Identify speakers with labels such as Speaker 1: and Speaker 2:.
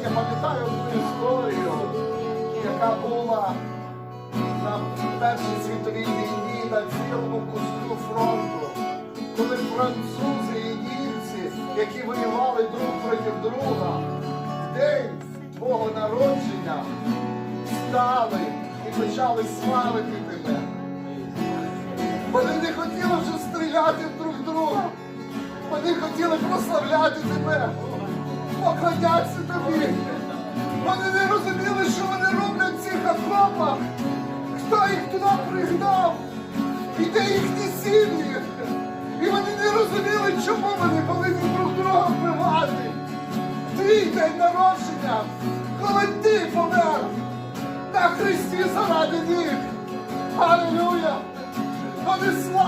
Speaker 1: Я пам'ятаю одну історію, яка була на Першій світовій війні на цілому куску фронту, коли французи і німці, які воювали друг проти друга, в день Бога народження стали і почали славити тебе. Вони не хотіли вже стріляти друг друга. Вони хотіли прославляти тебе, поклонятися тобі. Вони не розуміли, що вони роблять в цих окопах. Хто їх туди пригнав? І де їхні сім'ї? І вони не розуміли, чому вони повинні друг друга вбивати. Твій день народження, коли ти помер на Христі заради них. Алілуя! Вони славили